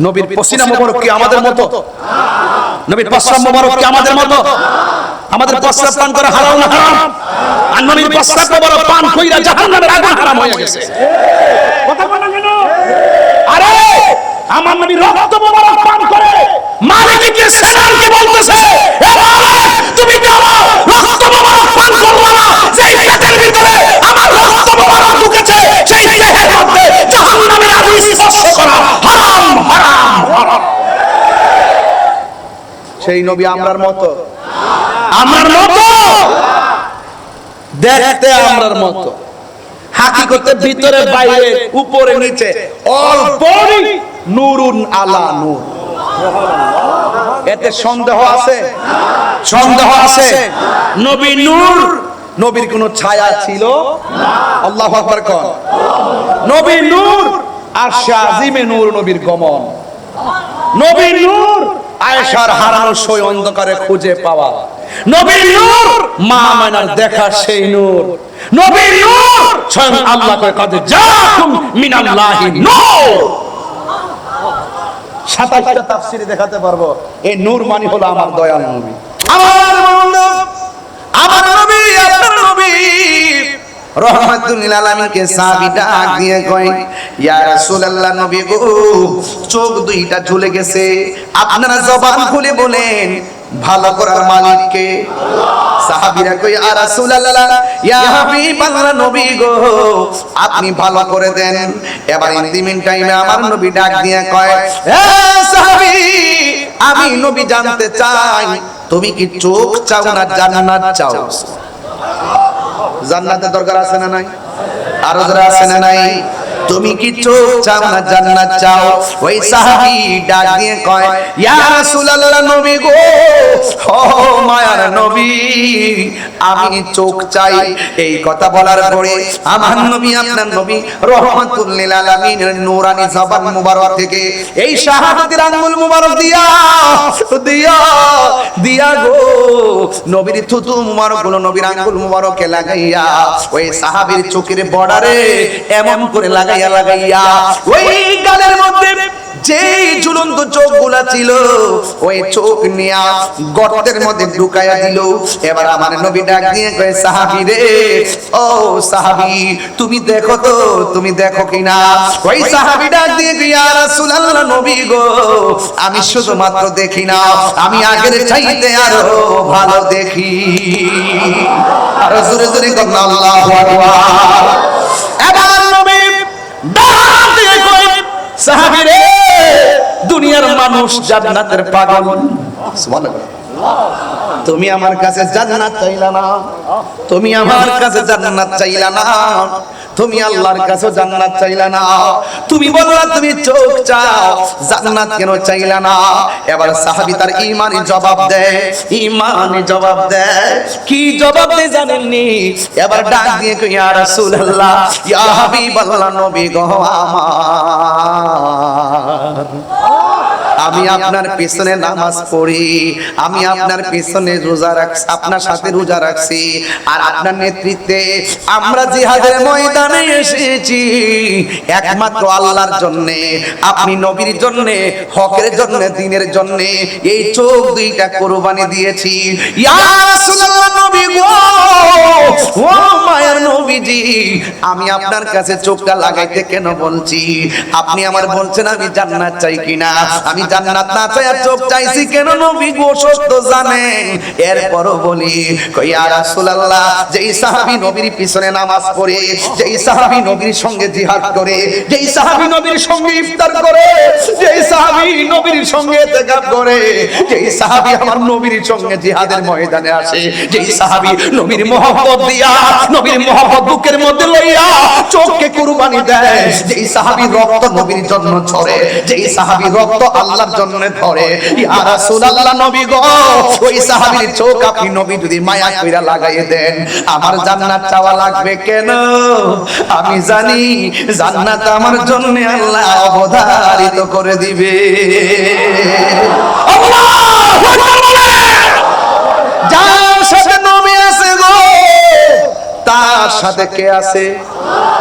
নবীর পসিনা মোবারক কি আমাদের মতো? নবীর প্রস্রাব মোবারক কি আমাদের মতো? আমাদের প্রস্রাব পান করা হারাম না হারাম? আর নবীর প্রস্রাব মোবারক পান কইরা জাহান্নামের আগুন হারাম হয়ে গেছে। কথা বলো কেন? আরে! আমার নবী রক্ত মোবারক পান করে। মালিককে কি বলতেছে এ মালিক সেই নবী আমরার মতো। আমরার মতো? দেখতে আমরার মতো। হাকিকতে ভিতরে বাইরে উপরে নিচে অল্পই নুরুন আলা নূর। এতে সন্দেহ আছে? সন্দেহ আছে। নবী নূর। নবীর কোন ছায়া ছিল? আল্লাহু আকবার কোন। নবী নূর। আর শাজিমে নূর নবীর গমন। নবী নূর। আয়েশার হারানো সই অন্ধকারে খুঁজে পাওয়া। নবীর নূর মা মানার দেখা সেই নূর। নবীর নূর স্বয়ং আল্লাহ কয় কাজে জাকুম মিনাল্লাহি নূর। সাতাশটা তাফসিরে দেখাতে পারব। এই নূর মানে হলো আমার দয়াল নবী। আমার আমার রহমাতুল আলামিনকে ডাক দিয়ে কয় নবী গো, চোখ দুইটা ঝুলে গেছে। আপনারা জবান খুলে বলেন, ভালো করার কই আর রাসূলুল্লাহ, ইয়া নবী গো, আপনি ভালো করে দেন। এবার ইন্দিমিন টাইমে আমার নবী ডাক দিয়ে কয়, এ সাহাবী, আমি নবী জানতে চাই, তুমি কি চোখ চাও না জান্নাত চাও? জান্নাতের দরকার আছে না নাই? আরও যারা আছে না নাই? তুমি কি চোখ চাও না জান্নাত চাও? ওই সাহাবী ডাক দিয়ে কয়, ইয়া রাসূলুল্লাহ নবী গো, ও মায়ার নবী, আমি চোখ চাই। এই কথা বলার পরে আমার নবী, আপনার নবী রহমাতুল লিল আলামিনের নূরানি জবান মুবারক থেকে এই শাহাদাতের আঙ্গুল মুবারক দিয়া দিয়া দিয়া গো নবীর থুতু মুবারকগুলো নবীর আঙ্গুল মুবারকে লাগাইয়া, ওই সাহাবীর চোখের বর্ডারে এমন করে লাগাইয়া লাগাইয়া, ওই গালের মধ্যে যে ঝুলন্ত ছিল, ওই চোখ নিয়া গর্তের মধ্যে ঢুকাইয়া দিল। এবার আমার নবী ডাক দিয়ে কয়, সাহাবী রে, ও সাহাবী, তুমি দেখো তো, তুমি দেখো কিনা? ওই সাহাবী ডাক দিয়ে নবী গো, আমি শুধুমাত্র দেখি না, আমি আগের চাইতে আরও ভালো দেখি। আর জোরে জোরে না আল্লাহু আকবার। এবার নবী ডাক দিয়ে কয় সাহাবী রে দুনিয়ার মানুষ জান্নাতের পাগল। তুমি আমার কাছে জান্নাত চাইলা না। তুমি আমার কাছে জান্নাত চাইলা না। তুমি আল্লাহর কাছে জান্নাত চাইলা না। তুমি বললা তুমি চোখ চাও, জান্নাত কেন চাইলা না? এবার সাহাবী তার ঈমানি জবাব দেয় ঈমানি জবাব দেয় কি জবাব দেয় জানেননি? এবার ডাক দিয়ে কই, ইয়া রাসূলুল্লাহ, ইয়া হাবিবাল্লাহ, নবী গো আমার। আমি আপনার পিছনে নামাজ পড়ি, আমি আপনার পিছনে রোজা রাখছি, আপনার সাথে রোজা রাখছি। আর আপনার নেতৃত্বে আমরা জিহাদের ময়দানে এসেছি। একমাত্র আল্লাহর জন্য, আপনি নবীর জন্য, হকের জন্য, দিনের জন্য এই চোখ দুইটা কোরবানি দিয়েছি। ইয়া রাসূলুল্লাহ নবী গো, ও মায়ের নবীজি, আমি আপনার কাছে চোখটা লাগাইতে কেন বলছি? আপনি আমার বলছেন আমি জান্নাত চাই কিনা? আমি জান্নাত না চাই চোখ চাইছি কেন নবী গো সত্য জানেন এরপরও বলি, কই ইয়া রাসূলুল্লাহ, যেই সাহাবী নবীর পিছনে নামাজ পড়ে, যেই সাহাবী নবীর সঙ্গে জিহাদ করে, যেই সাহাবী নবীর সঙ্গে ইফতার করে, যেই সাহাবী নবীর সঙ্গে ইতিকাফ করে, যেই সাহাবী আমার নবীর সঙ্গে জিহাদের ময়দানে আসে, যেই সাহাবী নবীর মহব্বত দিয়া, নবীর মহব্বত বুকের মধ্যে লইয়া চোখকে কুরবানি দেয়, যেই সাহাবী রক্ত নবীর জন্য ছড়ে, যেই সাহাবী রক্ত আল্লাহর জন্য ধরে। ইয়া রাসূলুল্লাহ, নবী গো, ওই সাহাবীর চোখ আপনি নবী যদি মায়া কইরা লাগাইয়ে দেন, আমার জান্নাত চাওয়া লাগবে কেন? আমি জানি জান্নাত আমার জন্য আল্লাহ অবধারিত করে দিবে। আল্লাহু যার সাথে নবী আছে গো, তার সাথে কে আছে?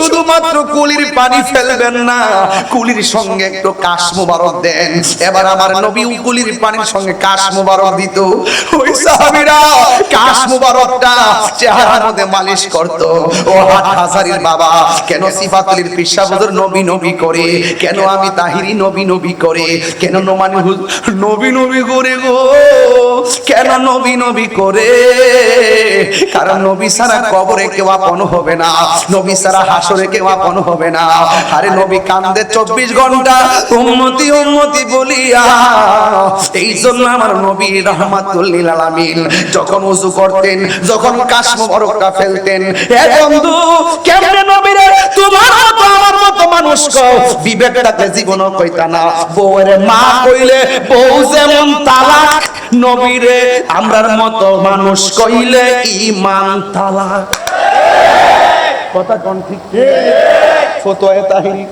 শুধুমাত্র কুলির পানি ফেলবেন না, কুলির সঙ্গে একটু কাশ মুবারক দেন। এবার আমার নবী কুলির পানির সঙ্গে কাশ মুবারক দিত। ওই সাহাবীরা কাশ মুবারকটা চেহারার মধ্যে মালিশ করত। ও হাট হাজারির বাবা, কেন সিফাতুলির পিসাবুদর নবী নবী করে? কেন আমি তাহিরি নবী নবী করে? কেন নোমানি নবী নবী করে গো? কেন নবী নবী করে? কারণ নবী সারা কবরে কেউ আপন হবে না। নবী সারা হাসরে কেউ আপন হবে না। আরে নবী কান্দে চব্বিশ ঘণ্টা, উম্মতি উম্মতি বলিয়া। এই জন্য আমার নবী রহমাতুল্লিল আলামিন যখন উজু করতেন, যখন কাশ মোবারকটা ফেলতেন হে বন্ধু, কেমনে নবীরে তোমার মতো আমার মতো মানুষ কও। বিবেক জীবন কইতা না। বউয়ের মা কইলে বউ যেমন তালাক নবীরে আমরার মতো মানুষ কইলে ইমান তালাক। কথা কোন ঠিক? ফতোয়া তাহিরি।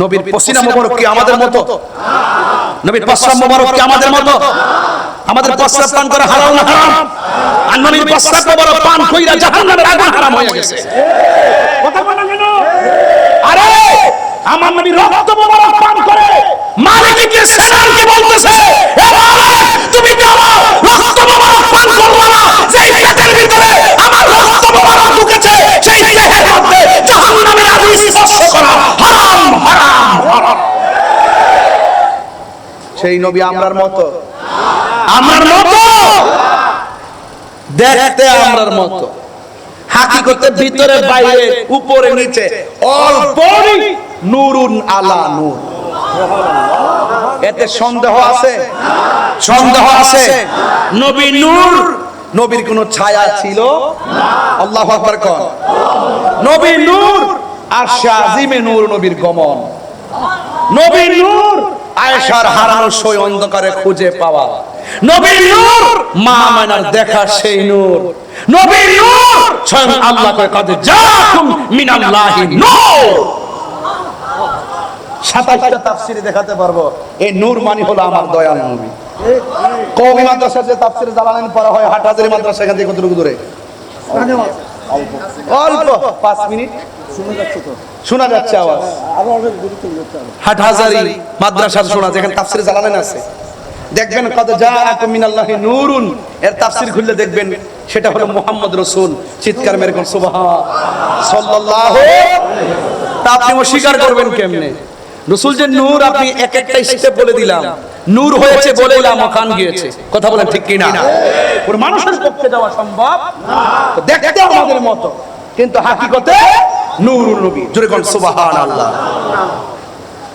নবীর পসিনা মোবারক কি আমাদের মতো? নবীর প্রস্রাব মোবারক কি আমাদের মতো? আমাদের প্রস্রাব পান করা হারাম না হারাম? আর নবীর মোবারক পান কইরা জাহান্নামের আগুন হারাম হয়ে গেছে। কথা বলেন। কেন আরে আমার নবী রক্ত মোবারক পান করে। মালিককে সেনানকে বলতেছে এ মালিক তুমি কি আমার রক্ত মোবারক পান করবে না? যেই পেটের ভিতরে আমার রক্ত মোবারক ঢুকেছে সেই পেটের মধ্যে জাহান্নামের আগুন স্পর্শ করা। হারাম হারাম হারাম। সেই নবী আমরার মতো। আমরার মতো? দেখতে আমরার মতো। হাকিকতে ভিতরে বাইরে উপরে নিচে। অল বডি নূরুন আলা নূর। এতে সন্দেহ আছে? সন্দেহ আছে? নবী নূর? নবীর কোন ছায়া ছিল? আল্লাহু আকবার কোন। নবী নূর? আর নূর নবীর গমন। নবী নূর? আয়েশার হারানো সই অন্ধকারে খুঁজে পাওয়া। নবী নূর! মা মানার দেখা সেই নূর। নবী নূর! স্বয়ং আল্লাহ কয় কাদে জাকুম মিনাল্লাহি নূর! সাতাশটা তাফসিরে দেখাতে পারব। এই নূর মানি হলো আমার দয়াল নবী। কওমি মাদ্রাসা যে তাফসিরে জালালাইন পড়া হয় হাটহাজারি মাদ্রাসা এখান থেকে কতটুকু দূরে? অল্প। পাঁচ মিনিট। শোনা যাচ্ছে আওয়াজ। হাটহাজারি মাদ্রাসার শোনা যেখানে তাফসিরে জালালাইন আছে। দেখবেন কত জাআকুম মিনাল্লাহি নূরুন। এর তাফসির খুললে দেখবেন সেটা হলো মুহাম্মদ রাসূল। চিৎকার মেরে কোন, সুবহান। সাল্লাল্লাহু তা আপনি অস্বীকার করবেন কেমনে? রসুল যে নূর আপনি এক একটা স্টেপ বলে দিলাম। নূর হয়েছে বলে দিলাম কান গিয়েছে। কথা বলেন ঠিক কিনা? ওর মানুষের পক্ষে যাওয়া সম্ভব? দেখতে আমাদের মতো। কিন্তু হাকিকতে নূর নবী। জোরে কোন সুবহান আল্লাহ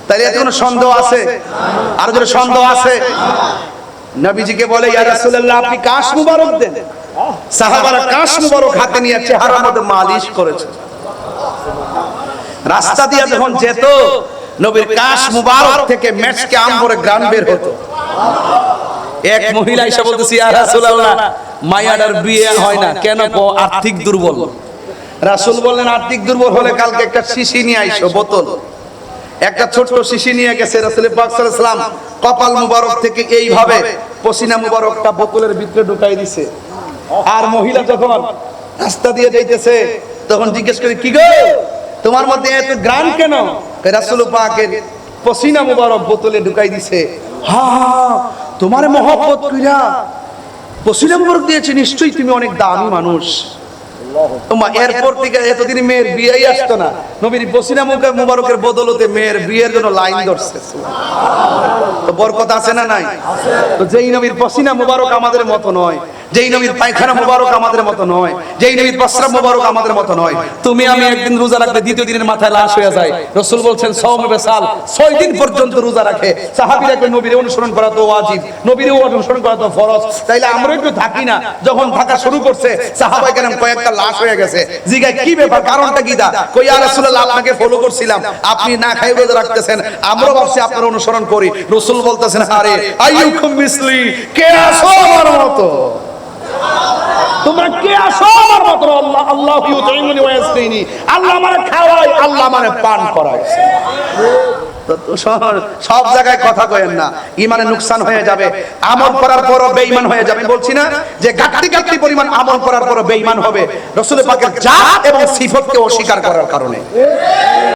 তাহলে এতে কোনো সন্দেহ আছে? আর যদি সন্দেহ আছে। নবীজিকে বলে ইয়া রাসূলুল্লাহ আপনি কাশ মুবারক দেন। সাহাবারা কাশ মুবারক হাতে নিয়ে চেহারার মধ্যে মালিশ করেছে। রাস্তা দিয়ে যখন যেত নবীর কাশ মুবারক থেকে মেচকে আম্বরে গ্রান বের হতো। এক মহিলা এসে বলতেছি ইয়া রাসূলুল্লাহ মায়াডার বিয়ে হয় না। কেন কো? আর্থিক দুর্বল। রাসূল বললেন আর্থিক দুর্বল হলে কালকে একটা শিশি নিয়ে আইসো বোতল। একটা ছোট্ট শিশি নিয়ে গেছে রাসূল পাক সাল্লাল্লাহু আলাইহি সাল্লাম কপাল মুবারক থেকে এইভাবে পসিনা মুবারকটা বোতলের ভিতরে ঢুকাই দিছে। আর মহিলা যখন রাস্তা দিয়ে যাইতেছে তখন জিজ্ঞেস করে কি গো? তোমার মধ্যে এত গ্রান কেন? রাসূল পাকের পসিনা মুবারক বোতলে ঢুকাই দিছে। হা, তোমার মহব্বত কইরা পসিনা মুবারক দিয়েছে নিশ্চয়ই তুমি অনেক দামি মানুষ। তোমার এরপর থেকে এতদিন মেয়ের বিয়েই আসতো না। নবীর পসিনা মুখে মুবারকের বদলতে মেয়ের বিয়ের জন্য লাইন ধরছে। তো বরকত আছে না নাই? তো যেই নবীর পসিনা মুবারক আমাদের মতো নয়, যেই নবীর পায়খানা মোবারক আমাদের মতো নয়, যেই নবীর প্রস্রাব মোবারক আমাদের মতো নয়, তুমি আমি একদিন রোজা রাখলে দ্বিতীয় দিনের মাথায় লাশ হয়ে যায়। রসুল বলছেন সৌমে বেসাল ছয় দিন পর্যন্ত রোজা রাখে। সাহাবিরা কই নবীর অনুসরণ করা তো ওয়াজিব, নবীর অনুসরণ করা তো ফরজ। তাইলে আমরা একটু থাকি না, যখন থাকা শুরু করছে, সাহাবাই কেন কয়েকটা লাশ হয়ে গেছে। জিগায়, কি ব্যাপার? কারণটা কি দা? কই আর রাসূলুল্লাহ আপনাকে ফলো করছিলাম। আপনি না খাই রোজা রাখতেছেন। আমরা ভাবছি আপনার অনুসরণ করি। রসুল বলতেছেন, আরে, আইয়ুকুম মিসলি, কে আসো আমার মতো? তোমরা কে আসো আমার আল্লাহ। আল্লাহ আল্লাহ খাওয়ায়, আল্লাহ আমারে পান সব জায়গায় কথা কয়েন না। ইমানে নুকসান হয়ে যাবে, আমল করার পরও বেঈমান হয়ে যাবে। বলছি না যে গাট্টি গাট্টি পরিমাণ আমল করার পরও বেঈমান হবে। রসুল পাকের জাত এবং সিফতকে অস্বীকার করার কারণে।